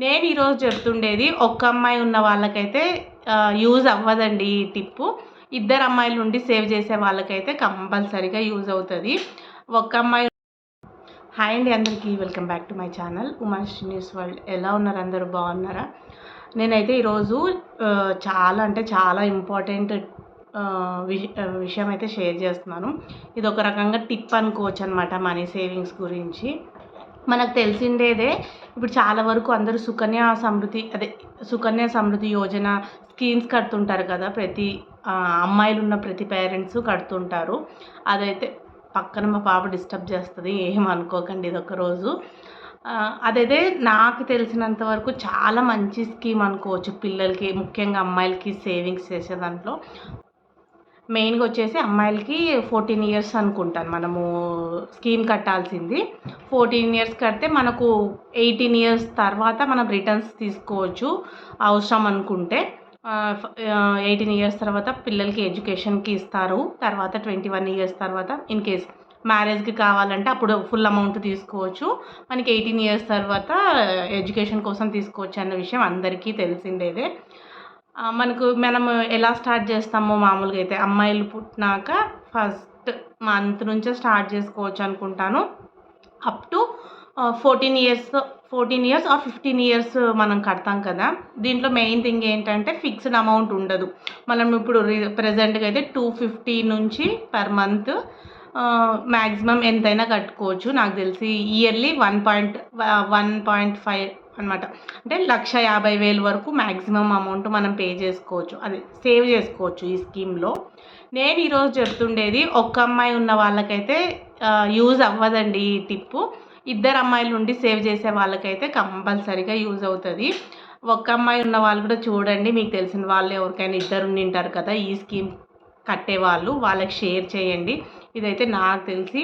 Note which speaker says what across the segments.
Speaker 1: నేను ఈరోజు చెప్తుండేది ఒక్క అమ్మాయి ఉన్న వాళ్ళకైతే యూజ్ అవ్వదండి ఈ టిప్పు. ఇద్దరు అమ్మాయిలు ఉండి సేవ్ చేసే వాళ్ళకైతే కంపల్సరీగా యూజ్ అవుతుంది. ఒక్క అమ్మాయి హాయ్ అండి అందరికీ welcome back to my channel. Umashree news world. ఎలా ఉన్నారు అందరూ? బాగున్నారా? నేనైతే ఈరోజు చాలా అంటే చాలా ఇంపార్టెంట్ విషయం అయితే షేర్ చేస్తున్నాను. ఇది ఒక రకంగా టిప్ అనుకోవచ్చు అనమాట మనీ సేవింగ్స్ గురించి. మనకు తెలిసిండేదే ఇప్పుడు చాలా వరకు అందరూ సుకన్య సమృద్ధి అదే సుకన్య సమృద్ధి యోజన స్కీమ్స్ కడుతుంటారు కదా. ప్రతి అమ్మాయిలు ఉన్న ప్రతి పేరెంట్స్ కడుతుంటారు. అదైతే పక్కన మా పాప డిస్టర్బ్ చేస్తుంది ఏం అనుకోకండి ఇది ఒక రోజు అదైతే నాకు తెలిసినంత వరకు చాలా మంచి స్కీమ్ అనుకోవచ్చు పిల్లలకి ముఖ్యంగా అమ్మాయిలకి సేవింగ్స్ చేసే దాంట్లో. మెయిన్గా వచ్చేసి అమ్మాయిలకి ఫోర్టీన్ ఇయర్స్ అనుకుంటాను. మనము స్కీమ్ కట్టాల్సింది. ఫోర్టీన్ ఇయర్స్ కడితే మనకు ఎయిటీన్ ఇయర్స్ తర్వాత మనం రిటర్న్స్ తీసుకోవచ్చు అవసరం అనుకుంటే. ఎయిటీన్ ఇయర్స్ తర్వాత పిల్లలకి ఎడ్యుకేషన్కి ఇస్తారు. తర్వాత ట్వంటీ వన్ ఇయర్స్ తర్వాత ఇన్ కేస్ మ్యారేజ్కి కావాలంటే అప్పుడు ఫుల్ అమౌంట్ తీసుకోవచ్చు. మనకి ఎయిటీన్ ఇయర్స్ తర్వాత ఎడ్యుకేషన్ కోసం తీసుకోవచ్చు అన్న విషయం అందరికీ తెలిసిండేదే. మనకు మనం ఎలా స్టార్ట్ చేస్తామో మామూలుగా అయితే అమ్మాయిలు పుట్టినాక ఫస్ట్ మంత్ నుంచే స్టార్ట్ చేసుకోవచ్చు అనుకుంటాను. Up to fourteen years fourteen years or fifteen years మనం కడతాం కదా. దీంట్లో మెయిన్ థింగ్ ఏంటంటే ఫిక్స్డ్ అమౌంట్ ఉండదు. మనం ఇప్పుడు ప్రజెంట్గా అయితే టూ ఫిఫ్టీ నుంచి పర్ మంత్ మ్యాక్సిమం ఎంతైనా కట్టుకోవచ్చు. నాకు తెలిసి yearly one point one point five అనమాట అంటే లక్ష యాభై వేలు వరకు మ్యాక్సిమం అమౌంట్ మనం పే చేసుకోవచ్చు. అది సేవ్ చేసుకోవచ్చు ఈ స్కీమ్లో. నేను ఈరోజు చెప్తుండేది ఒక్క అమ్మాయి ఉన్న వాళ్ళకైతే యూజ్ అవ్వదండి ఈ టిప్పు. ఇద్దరు అమ్మాయిలు ఉండి సేవ్ చేసే వాళ్ళకైతే కంపల్సరీగా యూజ్ అవుతుంది. ఒక్క అమ్మాయి ఉన్న వాళ్ళు కూడా చూడండి మీకు తెలిసిన వాళ్ళు ఎవరికైనా ఇద్దరు ఉండింటారు కదా ఈ స్కీమ్ కట్టేవాళ్ళు వాళ్ళకి షేర్ చేయండి. ఇదైతే నాకు తెలిసి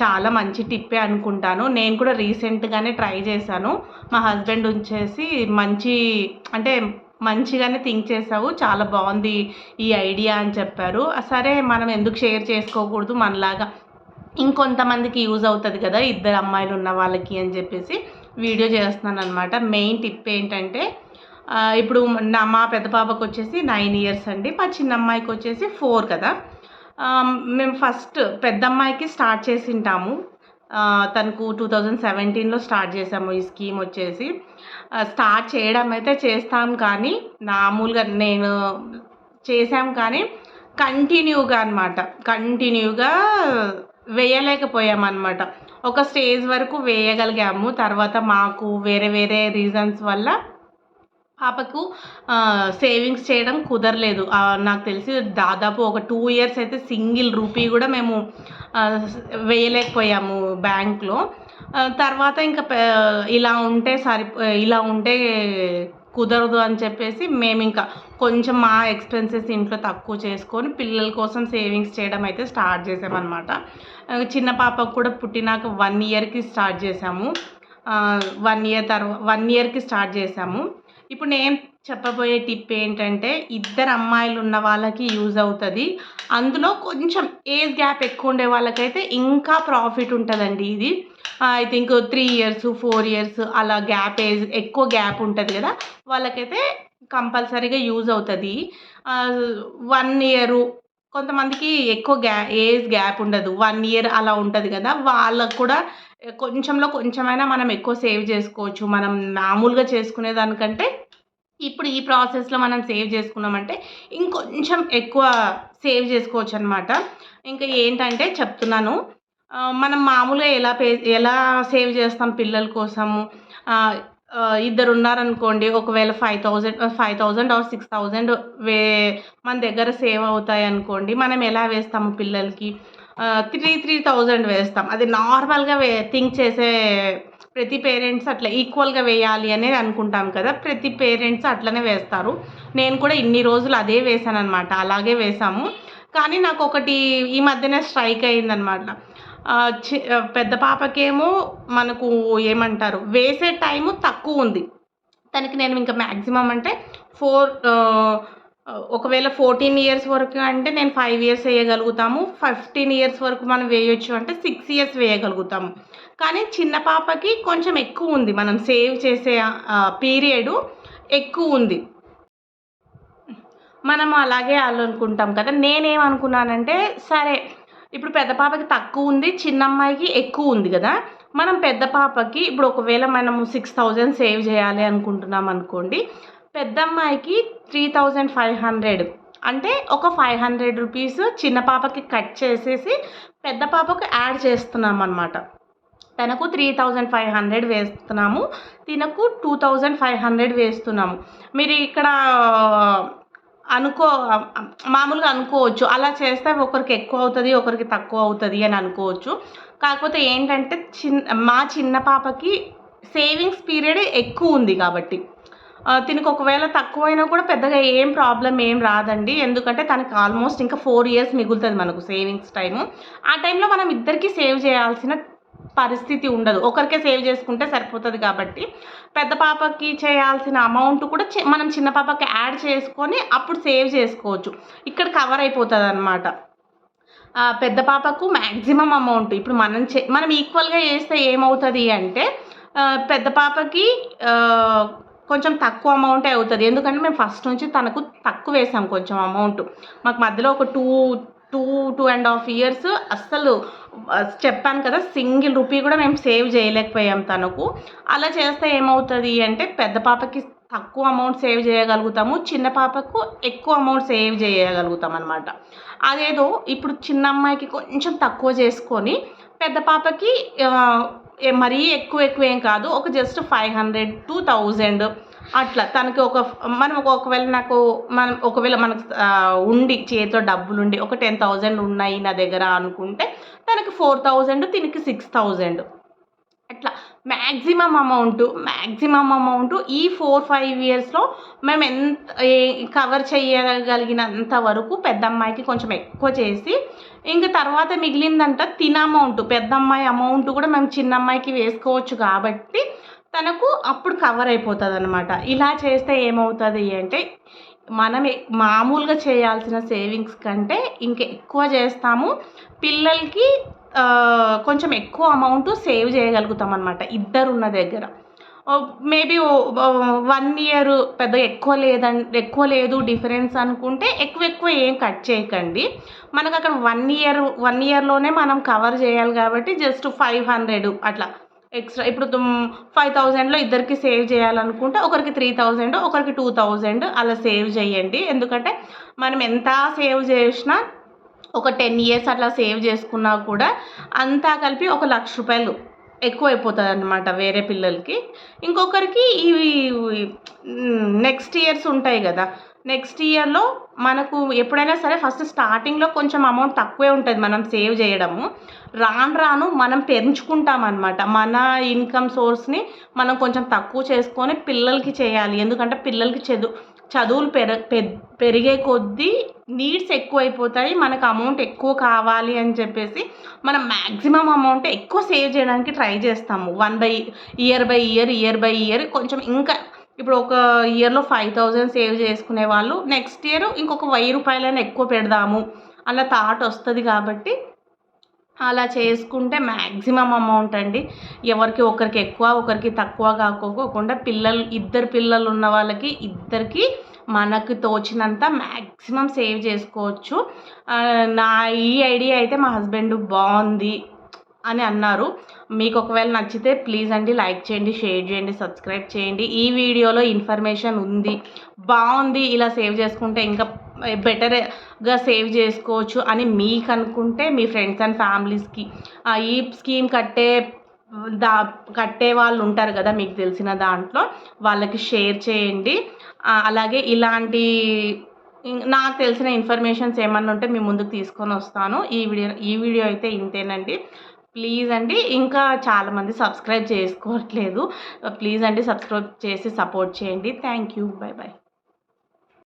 Speaker 1: చాలా మంచి టిప్పే అనుకుంటాను. నేను కూడా రీసెంట్గానే ట్రై చేశాను. మా హస్బెండ్ వచ్చేసి మంచి అంటే మంచిగానే థింక్ చేసావు చాలా బాగుంది ఈ ఐడియా అని చెప్పారు. సరే మనం ఎందుకు షేర్ చేసుకోకూడదు? మనలాగా ఇంకొంతమందికి యూజ్ అవుతుంది కదా ఇద్దరు అమ్మాయిలు ఉన్న వాళ్ళకి అని చెప్పేసి వీడియో చేస్తున్నాను అనమాట మెయిన్ టిప్ ఏంటంటే ఇప్పుడు నా మా పెద్ద పాపకు వచ్చేసి నైన్ ఇయర్స్ అండి. మా చిన్న అమ్మాయికి వచ్చేసి ఫోర్ కదా. మేము ఫస్ట్ పెద్దమ్మాయికి స్టార్ట్ చేసి ఉంటాము. తనకు టూ థౌజండ్ సెవెంటీన్లో స్టార్ట్ చేసాము. ఈ స్కీమ్ వచ్చేసి స్టార్ట్ చేయడం అయితే చేస్తాం కానీ మామూలుగా నేను చేసాం కానీ కంటిన్యూగా అనమాట కంటిన్యూగా వేయలేకపోయామన్నమాట. ఒక స్టేజ్ వరకు వేయగలిగాము. తర్వాత మాకు వేరే వేరే రీజన్స్ వల్ల పాపకు సేవింగ్స్ చేయడం కుదరలేదు. నాకు తెలిసి దాదాపు ఒక టూ ఇయర్స్ అయితే సింగిల్ రూపీ కూడా మేము వేయలేకపోయాము బ్యాంక్లో. తర్వాత ఇంకా ఇలా ఉంటే సరి ఇలా ఉంటే కుదరదు అని చెప్పేసి మేము ఇంకా కొంచెం మా ఎక్స్పెన్సెస్ ఇంట్లో తక్కువ చేసుకొని పిల్లల కోసం సేవింగ్స్ చేయడం అయితే స్టార్ట్ చేసామన్నమాట. చిన్న పాపకు కూడా పుట్టినాక వన్ ఇయర్కి స్టార్ట్ చేసాము. వన్ ఇయర్ తర్వాత వన్ ఇయర్కి స్టార్ట్ చేసాము. ఇప్పుడు నేను చెప్పబోయే టిప్ ఏంటంటే ఇద్దరు అమ్మాయిలు ఉన్న వాళ్ళకి యూజ్ అవుతుంది. అందులో కొంచెం ఏజ్ గ్యాప్ ఎక్కువ ఉండే వాళ్ళకైతే ఇంకా ప్రాఫిట్ ఉంటుందండి ఇది. I think three years four years అలా గ్యాప్ ఏజ్ ఎక్కువ గ్యాప్ ఉంటుంది కదా. వాళ్ళకైతే కంపల్సరీగా యూజ్ అవుతుంది. వన్ ఇయరు కొంతమందికి ఎక్కువ గ్యా ఏజ్ గ్యాప్ ఉండదు. వన్ ఇయర్ అలా ఉంటుంది కదా. వాళ్ళకు కూడా కొంచెంలో కొంచెమైనా మనం ఎక్కువ సేవ్ చేసుకోవచ్చు. మనం మామూలుగా చేసుకునే దానికంటే ఇప్పుడు ఈ ప్రాసెస్లో మనం సేవ్ చేసుకున్నామంటే ఇంకొంచెం ఎక్కువ సేవ్ చేసుకోవచ్చు అనమాట ఇంకా ఏంటంటే చెప్తున్నాను మనం మామూలుగా ఎలా పే ఎలా సేవ్ చేస్తాం పిల్లల కోసము ఇద్దరు ఉన్నారనుకోండి ఒకవేళ five thousand five thousand or six thousand వే మన దగ్గర సేవ్ అవుతాయి అనుకోండి మనం ఎలా వేస్తాము పిల్లలకి? త్రీ త్రీ థౌజండ్ వేస్తాం. అది నార్మల్గా వే థింక్ చేసే ప్రతి పేరెంట్స్ అట్లా ఈక్వల్గా వేయాలి అనేది అనుకుంటాం కదా ప్రతి పేరెంట్స్ అట్లనే వేస్తారు. నేను కూడా ఇన్ని రోజులు అదే వేశాను అనమాట అలాగే వేసాము కానీ నాకు ఒకటి ఈ మధ్యనే స్ట్రైక్ అయిందనమాట పెద్ద పాపకేమో మనకు ఏమంటారు వేసే టైము తక్కువ ఉంది. తనకి నేను ఇంకా మ్యాక్సిమం అంటే ఫోర్ ఒకవేళ ఫోర్టీన్ ఇయర్స్ వరకు అంటే నేను ఫైవ్ ఇయర్స్ వేయగలుగుతాము. ఫిఫ్టీన్ ఇయర్స్ వరకు మనం వేయొచ్చు అంటే సిక్స్ ఇయర్స్ వేయగలుగుతాము. కానీ చిన్న పాపకి కొంచెం ఎక్కువ ఉంది. మనం సేవ్ చేసే పీరియడ్ ఎక్కువ ఉంది. మనం అలాగే అనుకుంటాం కదా. నేనేమనుకున్నానంటే సరే ఇప్పుడు పెద్ద పాపకి తక్కువ ఉంది చిన్న అమ్మాయికి ఎక్కువ ఉంది కదా. మనం పెద్ద పాపకి ఇప్పుడు ఒకవేళ మనము సిక్స్ థౌజండ్ సేవ్ చేయాలి అనుకుంటున్నాం అనుకోండి పెద్ద అమ్మాయికి త్రీ థౌజండ్ ఫైవ్ హండ్రెడ్ అంటే ఒక ఫైవ్ హండ్రెడ్ రూపీస్ చిన్న పాపకి కట్ చేసేసి పెద్ద పాపకు యాడ్ చేస్తున్నాం అనమాట తనకు త్రీ థౌజండ్ ఫైవ్ హండ్రెడ్ వేస్తున్నాము తినకు టూ థౌజండ్ ఫైవ్ హండ్రెడ్ వేస్తున్నాము. మీరు ఇక్కడ అనుకో మామూలుగా అనుకోవచ్చు. అలా చేస్తే ఒకరికి ఎక్కువ అవుతుంది ఒకరికి తక్కువ అవుతుంది అని అనుకోవచ్చు. కాకపోతే ఏంటంటే చిన్న మా చిన్న పాపకి సేవింగ్స్ పీరియడ్ ఎక్కువ ఉంది కాబట్టి. తినకు ఒకవేళ తక్కువైనా కూడా పెద్దగా ఏం ప్రాబ్లం ఏం రాదండి. ఎందుకంటే తనకి ఆల్మోస్ట్ ఇంకా ఫోర్ ఇయర్స్ మిగులుతుంది మనకు సేవింగ్స్ టైము. ఆ టైంలో మనం ఇద్దరికి సేవ్ చేయాల్సిన పరిస్థితి ఉండదు. ఒకరికే సేవ్ చేసుకుంటే సరిపోతుంది కాబట్టి పెద్ద పాపకి చేయాల్సిన అమౌంట్ కూడా మనం చిన్న పాపకి యాడ్ చేసుకొని అప్పుడు సేవ్ చేసుకోవచ్చు. ఇక్కడ కవర్ అయిపోతుంది అనమాట పెద్ద పాపకు మ్యాక్సిమం అమౌంట్. ఇప్పుడు మనం చే మనం ఈక్వల్గా చేస్తే ఏమవుతుంది అంటే పెద్ద పాపకి కొంచెం తక్కువ అమౌంటే అవుతుంది. ఎందుకంటే మేము ఫస్ట్ నుంచి తనకు తక్కువ వేసాం కొంచెం అమౌంట్. మాకు మధ్యలో ఒక two two two and half years అస్సలు చెప్పాను కదా సింగిల్ రూపీ కూడా మేము సేవ్ చేయలేకపోయాం తనకు. అలా చేస్తే ఏమవుతుంది అంటే పెద్ద పాపకి తక్కువ అమౌంట్ సేవ్ చేయగలుగుతాము చిన్న పాపకు ఎక్కువ అమౌంట్ సేవ్ చేయగలుగుతాం అనమాట అదేదో ఇప్పుడు చిన్న అమ్మాయికి కొంచెం తక్కువ చేసుకొని పెద్ద పాపకి మరీ ఎక్కువ ఎక్కువ ఏం కాదు ఒక just five hundred two thousand అట్లా తనకి ఒక మనం ఒకవేళ నాకు మనం ఒకవేళ మనకు ఉండి చేతిలో డబ్బులు ఉండి ఒక టెన్ థౌజండ్ ఉన్నాయి నా దగ్గర అనుకుంటే తనకి ఫోర్ థౌజండ్ తినకి సిక్స్ థౌజండ్. అట్లా మ్యాక్సిమం అమౌంట్ మ్యాక్సిమం అమౌంట్ ఈ ఫోర్ ఫైవ్ ఇయర్స్లో మేము ఎంత కవర్ చేయగలిగినంత వరకు పెద్ద అమ్మాయికి కొంచెం ఎక్కువ చేసి ఇంకా తర్వాత మిగిలిందంట తిన అమౌంట్ పెద్ద అమ్మాయి అమౌంట్ కూడా మేము చిన్న అమ్మాయికి వేసుకోవచ్చు కాబట్టి తనకు అప్పుడు కవర్ అయిపోతుంది అనమాట ఇలా చేస్తే ఏమవుతుంది అంటే మనం మామూలుగా చేయాల్సిన సేవింగ్స్ కంటే ఇంక ఎక్కువ చేస్తాము. పిల్లలకి కొంచెం ఎక్కువ అమౌంట్ సేవ్ చేయగలుగుతాం అనమాట ఇద్దరు ఉన్న దగ్గర మేబీ వన్ ఇయర్ పెద్ద ఎక్కువ లేదం ఎక్కువ లేదు డిఫరెన్స్ అనుకుంటే ఎక్కువ ఎక్కువ ఏం కట్ చేయకండి. మనకు అక్కడ వన్ ఇయర్ వన్ ఇయర్లోనే మనం కవర్ చేయాలి కాబట్టి జస్ట్ ఫైవ్ హండ్రెడ్ అట్లా. ఎక్స్ట్రా. ఇప్పుడు ఫైవ్ థౌజండ్లో ఇద్దరికి సేవ్ చేయాలనుకుంటే ఒకరికి త్రీ థౌజండ్ ఒకరికి టూ థౌజండ్ అలా సేవ్ చేయండి. ఎందుకంటే మనం ఎంత సేవ్ చేసినా ఒక టెన్ ఇయర్స్ అట్లా సేవ్ చేసుకున్నా కూడా అంతా కలిపి ఒక లక్ష రూపాయలు ఎక్కువ అయిపోతుంది అనమాట వేరే పిల్లలకి. ఇంకొకరికి ఇవి నెక్స్ట్ ఇయర్స్ ఉంటాయి కదా నెక్స్ట్ ఇయర్లో మనకు ఎప్పుడైనా సరే ఫస్ట్ స్టార్టింగ్లో కొంచెం అమౌంట్ తక్కువే ఉంటుంది మనం సేవ్ చేయడము. రాను రాను మనం పెంచుకుంటాం అనమాట మన ఇన్కమ్ సోర్స్ని మనం కొంచెం తక్కువ చేసుకొని పిల్లలకి చేయాలి. ఎందుకంటే పిల్లలకి చదువు చదువులు పెర పెరిగే కొద్దీ నీడ్స్ ఎక్కువైపోతాయి. మనకు అమౌంట్ ఎక్కువ కావాలి అని చెప్పేసి మనం మ్యాక్సిమం అమౌంట్ ఎక్కువ సేవ్ చేయడానికి ట్రై చేస్తాము. One by year by year year by year కొంచెం ఇంకా ఇప్పుడు ఒక ఇయర్లో ఫైవ్ థౌజండ్ సేవ్ చేసుకునే వాళ్ళు నెక్స్ట్ ఇయర్ ఇంకొక వెయ్యి రూపాయలైనా ఎక్కువ పెడదాము అలా థాట్ వస్తుంది కాబట్టి అలా చేసుకుంటే మ్యాక్సిమం అమౌంట్ అండి. ఎవరికి ఒకరికి ఎక్కువ ఒకరికి తక్కువ కాకోకుండా పిల్లలు ఇద్దరు పిల్లలు ఉన్న వాళ్ళకి ఇద్దరికి మనకు తోచినంత మ్యాక్సిమం సేవ్ చేసుకోవచ్చు. నా ఈ ఐడియా అయితే మా హస్బెండ్ బాగుంది. అని అన్నారు. మీకు ఒకవేళ నచ్చితే ప్లీజ్ అండి లైక్ చేయండి షేర్ చేయండి సబ్స్క్రైబ్ చేయండి. ఈ వీడియోలో ఇన్ఫర్మేషన్ ఉంది. బాగుంది ఇలా సేవ్ చేసుకుంటే ఇంకా బెటర్గా సేవ్ చేసుకోవచ్చు అని మీకు అనుకుంటే మీ ఫ్రెండ్స్ అండ్ ఫ్యామిలీస్కి ఈ స్కీమ్ కట్టే దా కట్టే వాళ్ళు ఉంటారు కదా మీకు తెలిసిన దాంట్లో వాళ్ళకి షేర్ చేయండి. అలాగే ఇలాంటి నాకు తెలిసిన ఇన్ఫర్మేషన్స్ ఏమన్నా ఉంటే మీ ముందుకు తీసుకొని వస్తాను. ఈ వీడియో ఈ వీడియో అయితే ఇంతేనండి. ప్లీజ్ అండి. ఇంకా చాలామంది సబ్స్క్రైబ్ చేసుకోవట్లేదు. ప్లీజ్ అండి సబ్స్క్రైబ్ చేసి సపోర్ట్ చేయండి. Thank you. Bye bye